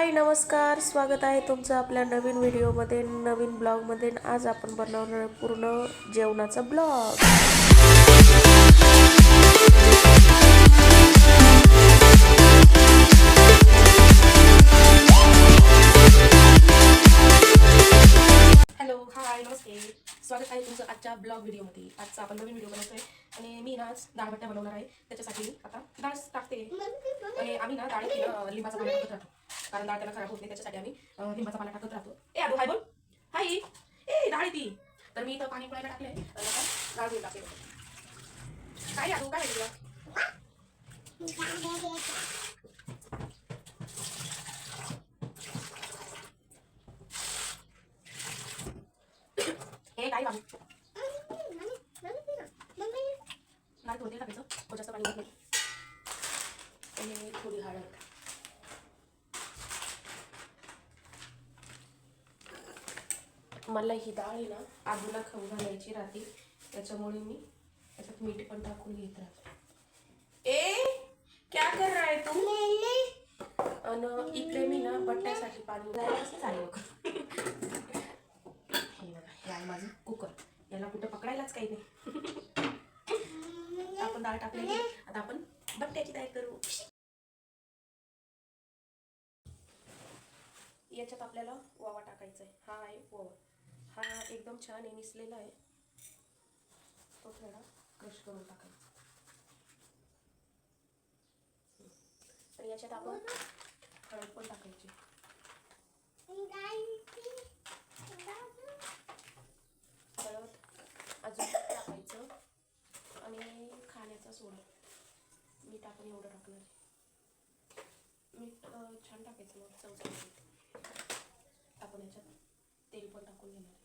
हाय नमस्कार. स्वागत आहे तुमचं आपल्या नवीन व्हिडिओमध्ये नवीन ब्लॉगमध्ये. आज आपण बनवणार पूर्ण जेवणाचा ब्लॉग. स्वागत आहे तुमचं आजच्या ब्लॉग व्हिडिओमध्ये आजचा आपण नवीन व्हिडिओ बनवतोय. आणि मी ना आज डाळ बनवणार आहे. त्याच्यासाठी आता डाळ टाकते. आणि आम्ही ना डाळ लिंबाचा पाला टाकत राहतो. कारण डाळ त्याला खराब होत नाही त्याच्यासाठी आम्ही लिंबाचा पाला टाकत राहतो. ए आदू हाय बोल. हाय. ए डाळ ती. तर मी इथं पाणी पुळायला टाकले आता डाळ घेऊन टाकते काय अगो काय तुला हे काय बाबू डाळ थोडी टाकायचं खूप जास्त पाणी घातलं आणि थोडी हळद मला ही डाळ आहे ना आजूला खाऊ घालायची राहते. त्याच्यामुळे मी त्याच्यात मीठ पण टाकून घेत राहते. ए क्या कर रहा है तू? अन इकडे मी ना बट्ट्यासाठी पाणी घालायला कसं हे बघा हे आहे माझं कुकर. याला कुठं पकडायलाच काही नाही. आपण डाळ टाकलेली आता आपण बट्ट्याची तयारी करू. याच्यात आपल्याला ओवा टाकायचा आहे हा आहे ओवा. हा एकदम छान आहे निसलेला आहे. तो थोडा क्रश करून टाकायचा. आणि याच्यात आपण हळद पण टाकायची. हळद अजून टाकायचं आणि खाण्याचा सोडा. मीठ आपण एवढं टाकणार आहे. मीठ छान टाकायचं मग चवचा आपण याच्यात तेल पण टाकून घेणार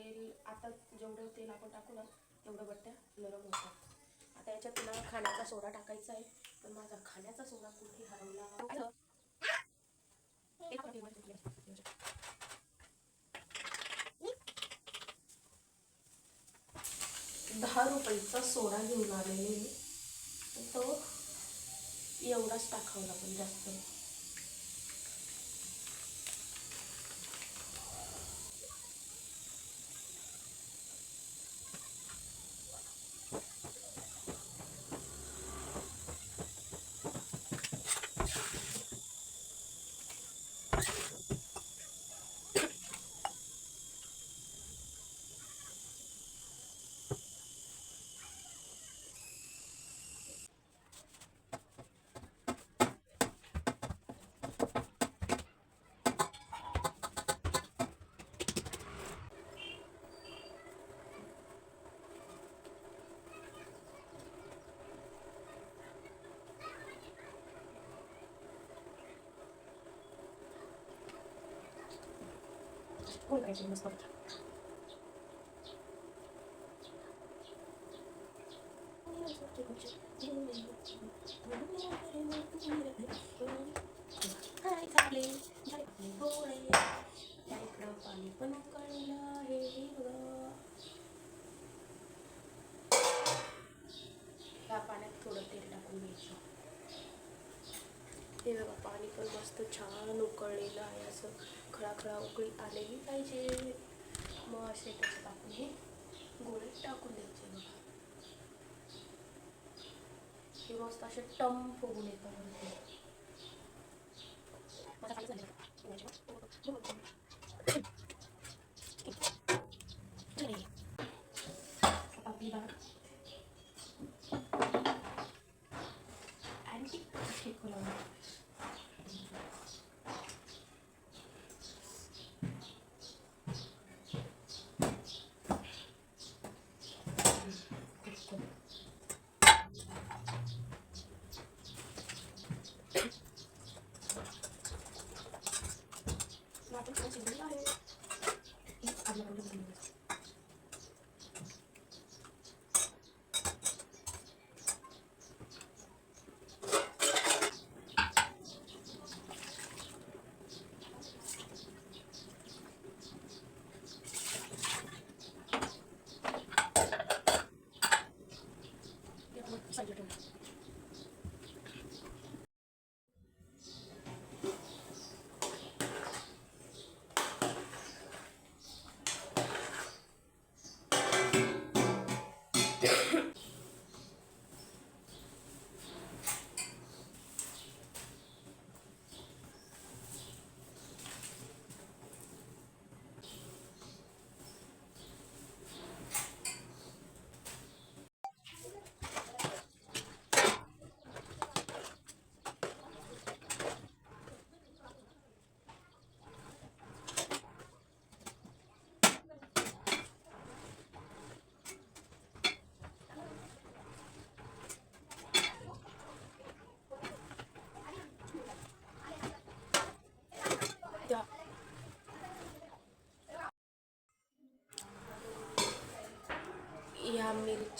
तेल आता जेवढं तेल आपण टाकू ना तेवढं बट्ट्या नरम होतात. आता याच्यात तुला खाण्याचा सोडा टाकायचा आहे. पण माझा खाण्याचा सोडा कुठे हरवला? दहा रुपयाचा सोडा घेऊन आलेले तो एवढाच टाकावला पण जास्त नाही. कोण करायची मस्त हाय झाले झाले आपले डोळे त्या इकडं पाणी पण उकळलेलं आहे हे बघा ह्या पाण्यात थोडं तेल टाकून घ्यायचं हे बघा पाणी पण मस्त छान उकळलेलं आहे असं खळाखळा उकळी आलेली पाहिजे. मग असे त्याच्यात आपण हे गोळे टाकून द्यायचे बघा. हे मस्त असे टम फुगून येतात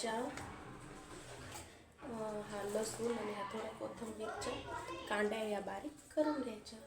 मिरच्या हा लसूण आणि हा थोड्या कोथिंबीरच्या कांड्या या बारीक करून घ्यायच्या.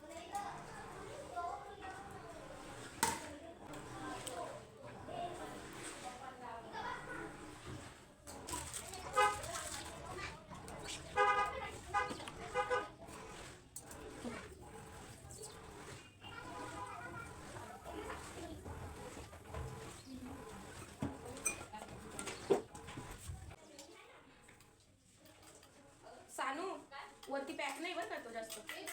ok?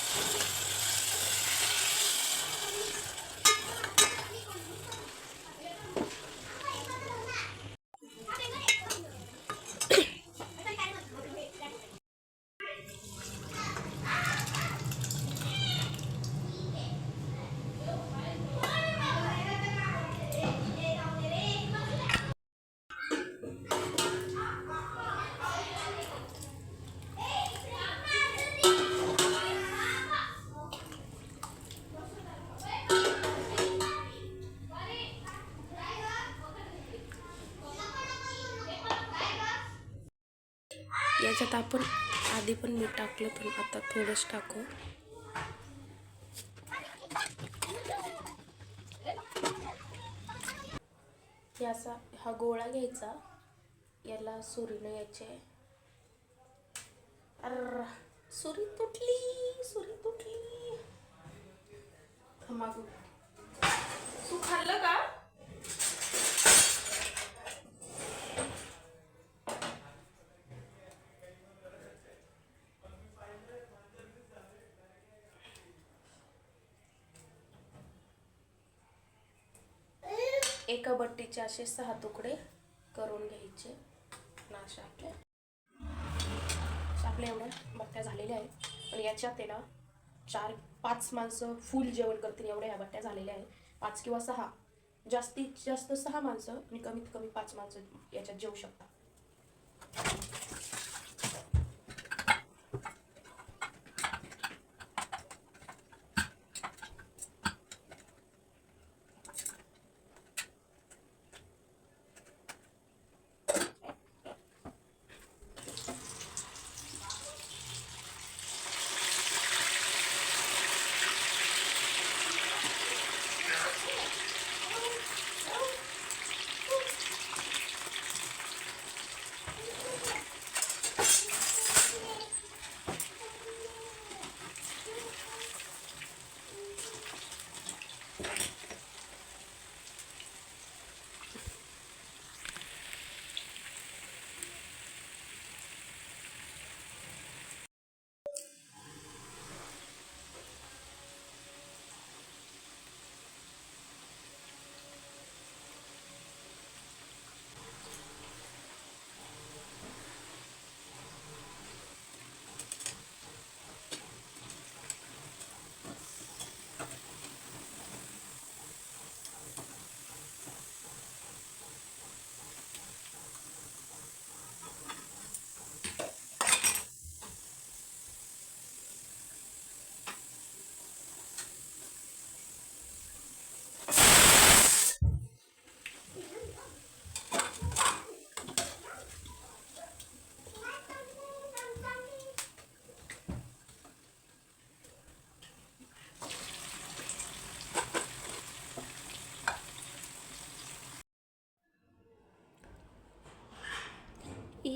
का आपण आधी पण मीठ टाकलं पण आता थोडंच टाकू. याचा हा गोळा घ्यायचा. याला सुरीनं याचे अर सुरी तुटली सुरी तुटली. एका बट्टीचे असे सहा तुकडे करून घ्यायचे. नाशा आपल्या आपल्या एवढ्या बट्ट्या झालेल्या आहेत. आणि याच्यात आहे ना चार पाच माणसं फुल जेवण करतील एवढ्या ह्या बट्ट्या झालेल्या आहेत. पाच किंवा सहा. जास्तीत जास्त सहा माणसं आणि कमीत कमी पाच माणसं याच्यात जेवू शकतात.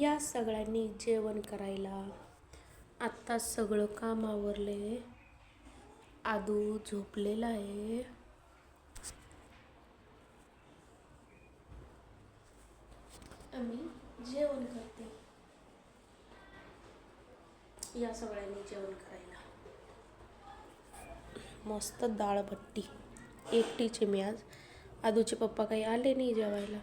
या सगळ्यांनी जेवण करायला. आत्ता सगळं काम आवरले. आदू झोपलेला आहे. आम्ही जेवण करते. या सगळ्यांनी जेवण करायला. मस्त डाळ भट्टी एकटीचे मी आज. आदूचे पप्पा काही आले नाही जेवायला.